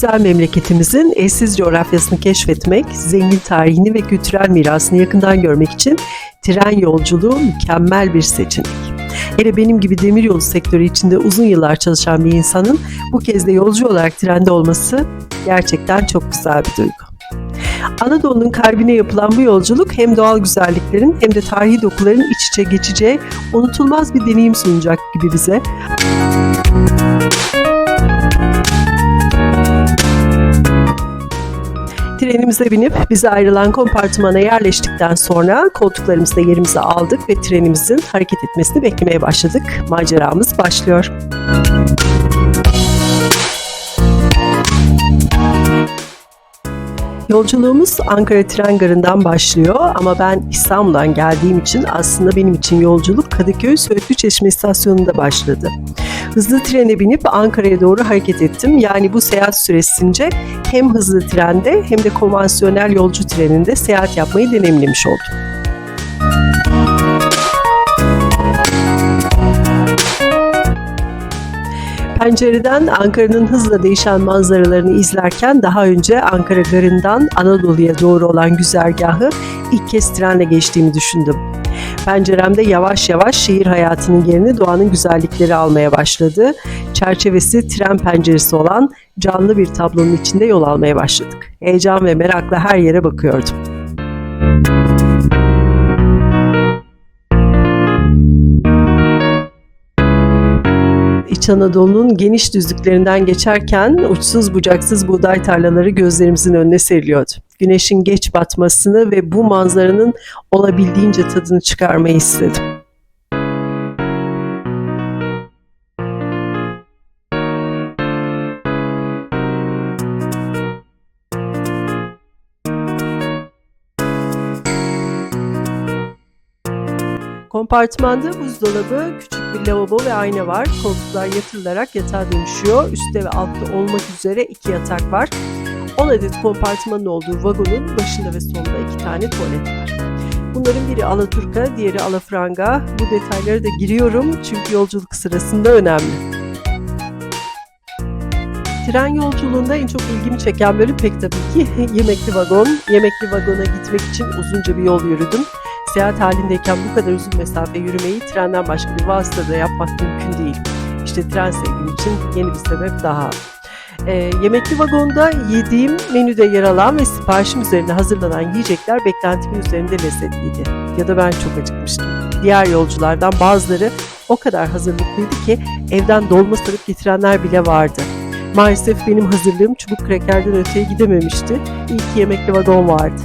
güzel memleketimizin eşsiz coğrafyasını keşfetmek, zengin tarihini ve kültürel mirasını yakından görmek için tren yolculuğu mükemmel bir seçenek. Hele benim gibi demiryolu sektörü içinde uzun yıllar çalışan bir insanın bu kez de yolcu olarak trende olması gerçekten çok güzel bir duygu. Anadolu'nun kalbine yapılan bu yolculuk hem doğal güzelliklerin hem de tarihi dokuların iç içe geçeceği unutulmaz bir deneyim sunacak gibi bize. Trenimize binip bize ayrılan kompartımana yerleştikten sonra koltuklarımızda yerimizi aldık ve trenimizin hareket etmesini beklemeye başladık. Maceramız başlıyor. Yolculuğumuz Ankara Tren Garı'ndan başlıyor ama ben İstanbul'dan geldiğim için aslında benim için yolculuk Kadıköy Söğütlü Çeşme istasyonunda başladı. Hızlı trene binip Ankara'ya doğru hareket ettim. Yani bu seyahat süresince hem hızlı trende hem de konvansiyonel yolcu treninde seyahat yapmayı deneyimlemiş oldum. Pencereden Ankara'nın hızla değişen manzaralarını izlerken daha önce Ankara Garı'ndan Anadolu'ya doğru olan güzergahı ilk kez trenle geçtiğimi düşündüm. Penceremde yavaş yavaş şehir hayatının yerini doğanın güzellikleri almaya başladı. Çerçevesi tren penceresi olan canlı bir tablonun içinde yol almaya başladık. Heyecan ve merakla her yere bakıyordum. İç Anadolu'nun geniş düzlüklerinden geçerken uçsuz bucaksız buğday tarlaları gözlerimizin önüne seriliyordu. Güneşin geç batmasını ve bu manzaranın olabildiğince tadını çıkarmayı istedim. Kompartmanda buzdolabı, küçük bir lavabo ve ayna var. Koltuklar yatırılarak yatağa dönüşüyor. Üstte ve altta olmak üzere iki yatak var. 10 adet kompartmanın olduğu vagonun başında ve sonunda iki tane tuvalet var. Bunların biri Alaturka, diğeri Alafranga. Bu detaylara da giriyorum çünkü yolculuk sırasında önemli. Tren yolculuğunda en çok ilgimi çeken bölüm pek tabii ki yemekli vagon. Yemekli vagona gitmek için uzunca bir yol yürüdüm. Seyahat halindeyken bu kadar uzun mesafe yürümeyi trenden başka bir vasıtada yapmak mümkün değil. İşte tren sevgim için yeni bir sebep daha. E, yemekli vagonda yediğim menüde yer alan ve siparişim üzerine hazırlanan yiyecekler beklentimin üzerinde lezzetliydi. Ya da ben çok acıkmıştım. Diğer yolculardan bazıları o kadar hazırlıklıydı ki evden dolma sarıp getirenler bile vardı. Maalesef benim hazırlığım çubuk krekerden öteye gidememişti. İyi ki yemekli vagon vardı.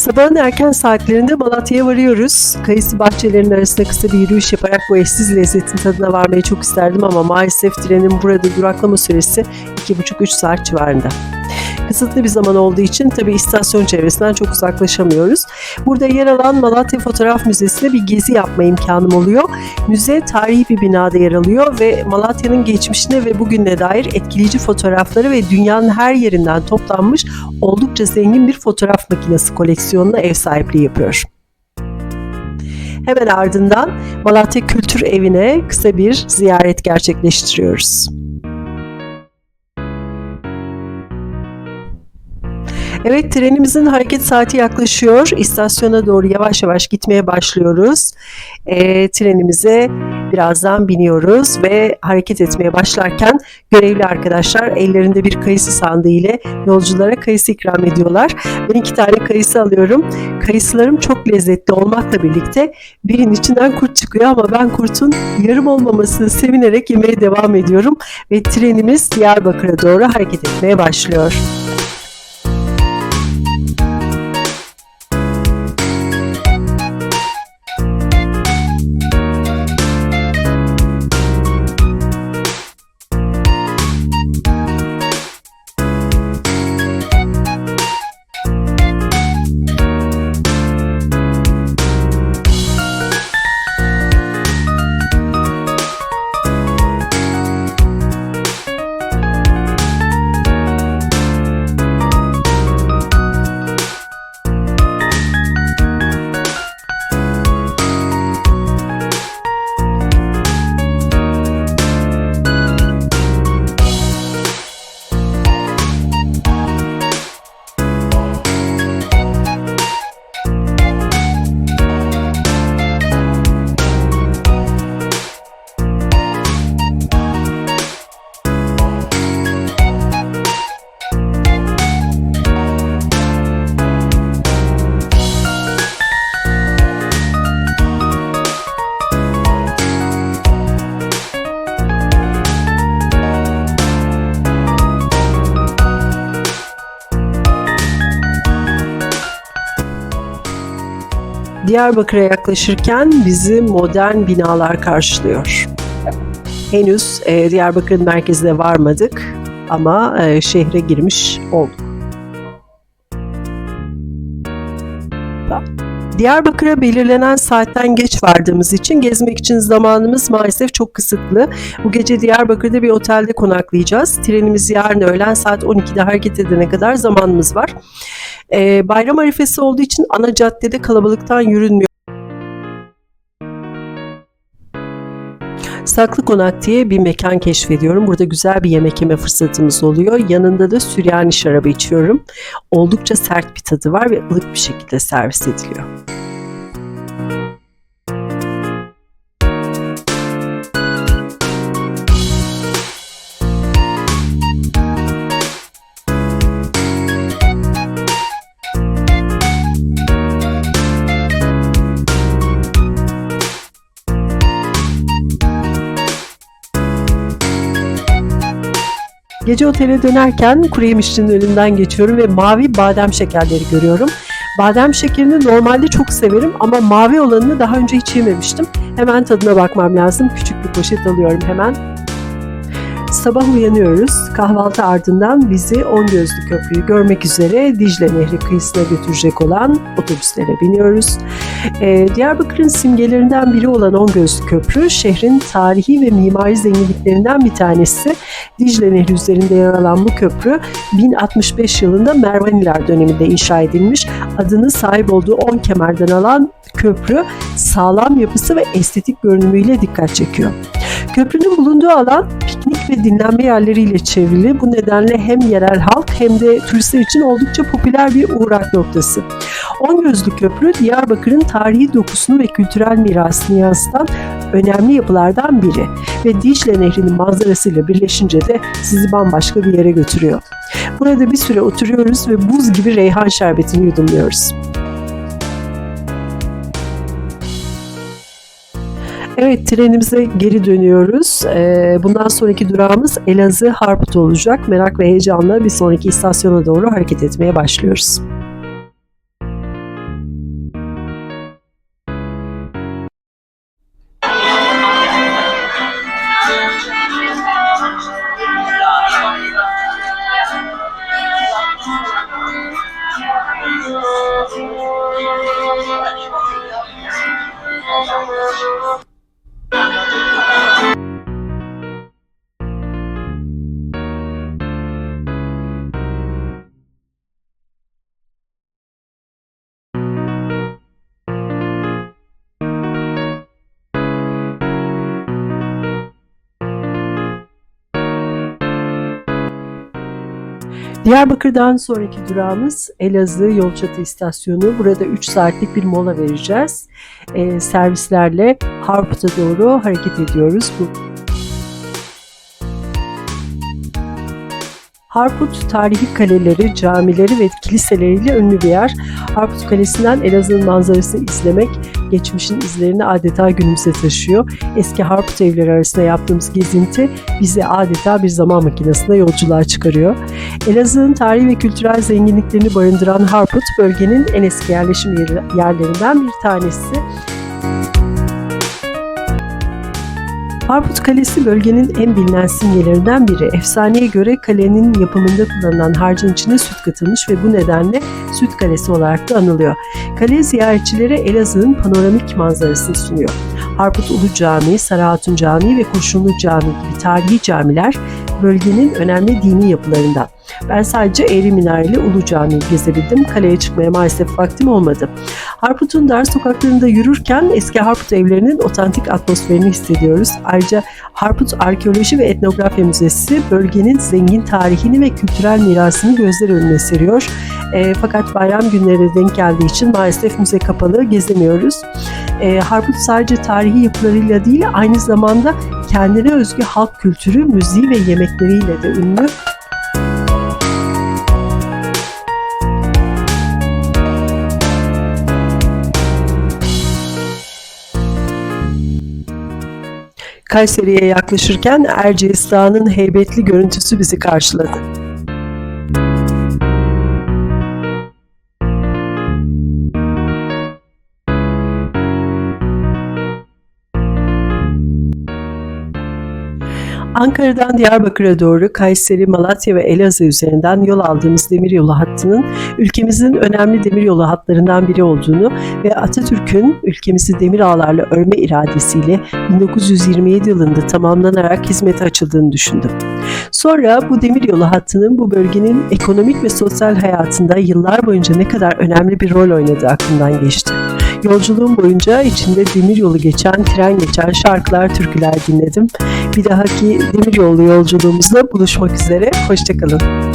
Sabahın erken saatlerinde Malatya'ya varıyoruz. Kayısı bahçelerinin arasında kısa bir yürüyüş yaparak bu eşsiz lezzetin tadına varmayı çok isterdim ama maalesef trenin burada duraklama süresi 2,5-3 saat civarında kısıtlı bir zaman olduğu için tabii istasyon çevresinden çok uzaklaşamıyoruz. Burada yer alan Malatya Fotoğraf Müzesi'ne bir gezi yapma imkanım oluyor. Müze tarihi bir binada yer alıyor ve Malatya'nın geçmişine ve bugününe dair etkileyici fotoğrafları ve dünyanın her yerinden toplanmış oldukça zengin bir fotoğraf makinesi koleksiyonuna ev sahipliği yapıyor. Hemen ardından Malatya Kültür Evi'ne kısa bir ziyaret gerçekleştiriyoruz. Evet trenimizin hareket saati yaklaşıyor. İstasyona doğru yavaş yavaş gitmeye başlıyoruz. E, trenimize birazdan biniyoruz ve hareket etmeye başlarken görevli arkadaşlar ellerinde bir kayısı sandığı ile yolculara kayısı ikram ediyorlar. Ben iki tane kayısı alıyorum. Kayısılarım çok lezzetli olmakla birlikte birinin içinden kurt çıkıyor ama ben kurtun yarım olmamasını sevinerek yemeye devam ediyorum ve trenimiz Diyarbakır'a doğru hareket etmeye başlıyor. Diyarbakır'a yaklaşırken bizi modern binalar karşılıyor. Henüz e, Diyarbakır'ın merkezine varmadık ama e, şehre girmiş olduk. Diyarbakır'a belirlenen saatten geç vardığımız için gezmek için zamanımız maalesef çok kısıtlı. Bu gece Diyarbakır'da bir otelde konaklayacağız. Trenimiz yarın öğlen saat 12'de hareket edene kadar zamanımız var. Ee, bayram arifesi olduğu için ana caddede kalabalıktan yürünmüyor. Saklı Konak diye bir mekan keşfediyorum. Burada güzel bir yemek yeme fırsatımız oluyor. Yanında da Süryani şarabı içiyorum. Oldukça sert bir tadı var ve ılık bir şekilde servis ediliyor. Gece otele dönerken kuru yemişçinin önünden geçiyorum ve mavi badem şekerleri görüyorum. Badem şekerini normalde çok severim ama mavi olanını daha önce hiç yememiştim. Hemen tadına bakmam lazım. Küçük bir poşet alıyorum hemen. Sabah uyanıyoruz. Kahvaltı ardından bizi On Gözlü Köprüyü görmek üzere Dicle Nehri kıyısına götürecek olan otobüslere biniyoruz. Ee, Diyarbakır'ın simgelerinden biri olan On Gözlü Köprü, şehrin tarihi ve mimari zenginliklerinden bir tanesi. Dicle Nehri üzerinde yer alan bu köprü 1065 yılında Mervaniler döneminde inşa edilmiş. Adını sahip olduğu 10 kemerden alan köprü sağlam yapısı ve estetik görünümüyle dikkat çekiyor. Köprünün bulunduğu alan piknik ve dinlenme yerleriyle çevrili. Bu nedenle hem yerel halk hem de turistler için oldukça popüler bir uğrak noktası. On Gözlü Köprü, Diyarbakır'ın tarihi dokusunu ve kültürel mirasını yansıtan önemli yapılardan biri ve Dicle Nehri'nin manzarasıyla birleşince de sizi bambaşka bir yere götürüyor. Burada bir süre oturuyoruz ve buz gibi reyhan şerbetini yudumluyoruz. Evet trenimize geri dönüyoruz. Ee, bundan sonraki durağımız Elazığ Harput olacak. Merak ve heyecanla bir sonraki istasyona doğru hareket etmeye başlıyoruz. Diyarbakır'dan sonraki durağımız Elazığ Yolçatı İstasyonu. Burada 3 saatlik bir mola vereceğiz. Ee, servislerle Harput'a doğru hareket ediyoruz. Bu Harput tarihi kaleleri, camileri ve kiliseleriyle ünlü bir yer. Harput Kalesi'nden Elazığ'ın manzarasını izlemek geçmişin izlerini adeta günümüze taşıyor. Eski Harput evleri arasında yaptığımız gezinti bizi adeta bir zaman makinesine yolculuğa çıkarıyor. Elazığ'ın tarihi ve kültürel zenginliklerini barındıran Harput bölgenin en eski yerleşim yerlerinden bir tanesi. Harput Kalesi bölgenin en bilinen simgelerinden biri. Efsaneye göre kalenin yapımında kullanılan harcın içine süt katılmış ve bu nedenle Süt Kalesi olarak da anılıyor. Kale ziyaretçilere Elazığ'ın panoramik manzarasını sunuyor. Harput Ulu Camii, Sarıhatun Camii ve Kurşunlu Camii gibi tarihi camiler bölgenin önemli dini yapılarından. Ben sadece Eğri Minareli Ulu Camii'yi gezebildim. Kaleye çıkmaya maalesef vaktim olmadı. Harput'un dar sokaklarında yürürken eski Harput evlerinin otantik atmosferini hissediyoruz. Ayrıca Harput Arkeoloji ve Etnografya Müzesi bölgenin zengin tarihini ve kültürel mirasını gözler önüne seriyor. E, fakat bayram günlerine denk geldiği için maalesef müze kapalı gezemiyoruz. E, Harput sadece tarihi yapılarıyla değil aynı zamanda kendine özgü halk kültürü, müziği ve yemekleriyle de ünlü. Kayseri'ye yaklaşırken Erciyes Dağı'nın heybetli görüntüsü bizi karşıladı. Ankara'dan Diyarbakır'a doğru Kayseri, Malatya ve Elazığ üzerinden yol aldığımız demiryolu hattının ülkemizin önemli demiryolu hatlarından biri olduğunu ve Atatürk'ün ülkemizi demir ağlarla örme iradesiyle 1927 yılında tamamlanarak hizmete açıldığını düşündüm. Sonra bu demiryolu hattının bu bölgenin ekonomik ve sosyal hayatında yıllar boyunca ne kadar önemli bir rol oynadığı aklımdan geçti. Yolculuğum boyunca içinde demiryolu geçen, tren geçen şarkılar, türküler dinledim. Bir dahaki demiryolu yolculuğumuzda buluşmak üzere. Hoşçakalın.